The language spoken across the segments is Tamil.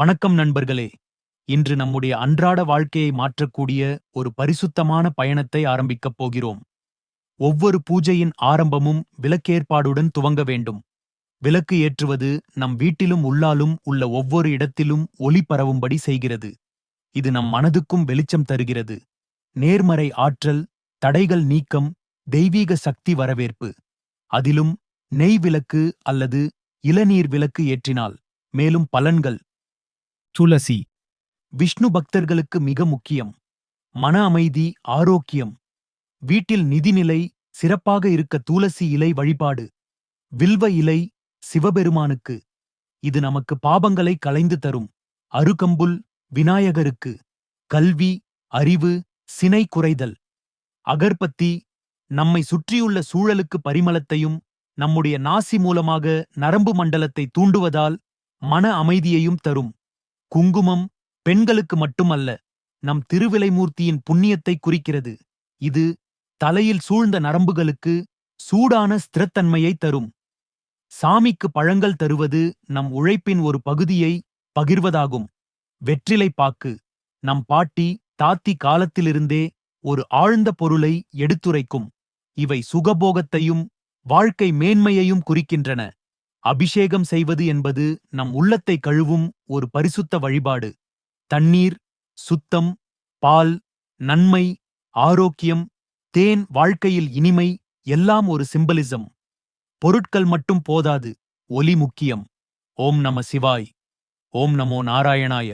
வணக்கம் நண்பர்களே. இன்று நம்முடைய அன்றாட வாழ்க்கையை மாற்றக்கூடிய ஒரு பரிசுத்தமான பயணத்தை ஆரம்பிக்கப் போகிறோம். ஒவ்வொரு பூஜையின் ஆரம்பமும் விளக்கேற்பாடுடன் துவங்க வேண்டும். விளக்கு ஏற்றுவது நம் வீட்டிலும் உள்ளாலும் உள்ள ஒவ்வொரு இடத்திலும் ஒளி பரவும்படி செய்கிறது. இது நம் மனதுக்கும் வெளிச்சம் தருகிறது. நேர்மறை ஆற்றல் தடைகள் நீக்கம் தெய்வீக சக்தி வரவேற்பு. அதிலும் நெய் விளக்கு அல்லது இளநீர் விளக்கு ஏற்றினால் மேலும் பலன்கள் துளசி. விஷ்ணு பக்தர்களுக்கு மிக முக்கியம். மன அமைதி ஆரோக்கியம். வீட்டில் நிதிநிலை சிறப்பாக இருக்க துளசி இலை வழிபாடு. வில்வ இலை சிவபெருமானுக்கு. இது நமக்கு பாபங்களை களைந்து தரும். அருகம்புல் விநாயகருக்கு. கல்வி அறிவு சினை குறைதல். அகர்பத்தி நம்மை சுற்றியுள்ள சூழலுக்கு பரிமளத்தையும் நம்முடைய நாசி மூலமாக நரம்பு மண்டலத்தை தூண்டுவதால் மன அமைதியையும் தரும். குங்குமம் பெண்களுக்கு மட்டுமல்ல நம் திருவிலைமூர்த்தியின் புண்ணியத்தை குறிக்கிறது. இது தலையில் சூழ்ந்த நரம்புகளுக்கு சூடான ஸ்திரத்தன்மையை தரும். சாமிக்கு பழங்கள் தருவது நம் உழைப்பின் ஒரு பகுதியை பகிர்வதாகும். வெற்றிலை பாக்கு நம் பாட்டி தாத்தி காலத்திலிருந்தே ஒரு ஆழ்ந்த பொருளை எடுத்துரைக்கும். இவை சுகபோகத்தையும் வாழ்க்கை மேன்மையையும் குறிக்கின்றன. அபிஷேகம் செய்வது என்பது நம் உள்ளத்தை கழுவும் ஒரு பரிசுத்த வழிபாடு. தண்ணீர் சுத்தம் பால் நன்மை ஆரோக்கியம் தேன் வாழ்க்கையில் இனிமை எல்லாம் ஒரு சிம்பலிசம். பொருட்கள் மட்டும் போதாது ஒலி முக்கியம். ஓம் நம சிவாய். ஓம் நமோ நாராயணாய.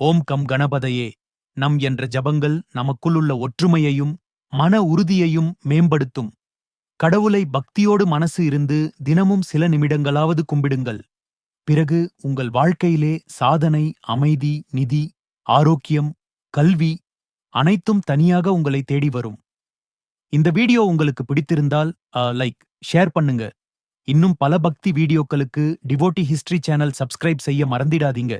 ஓம் கம் கணபதையே. நம் என்ற ஜபங்கள் நமக்குள்ளுள்ள ஒற்றுமையையும் மன உறுதியையும் மேம்படுத்தும். கடவுளை பக்தியோடு மனசு இருந்து தினமும் சில நிமிடங்களாவது கும்பிடுங்கள். பிறகு உங்கள் வாழ்க்கையிலே சாதனை அமைதி நிதி ஆரோக்கியம் கல்வி அனைத்தும் தனியாக உங்களை தேடி வரும். இந்த வீடியோ உங்களுக்கு பிடித்திருந்தால் லைக் ஷேர் பண்ணுங்க. இன்னும் பல பக்தி வீடியோக்களுக்கு டிவோட்டி ஹிஸ்டரி சேனல் சப்ஸ்கிரைப் செய்ய மறந்திடாதீங்க.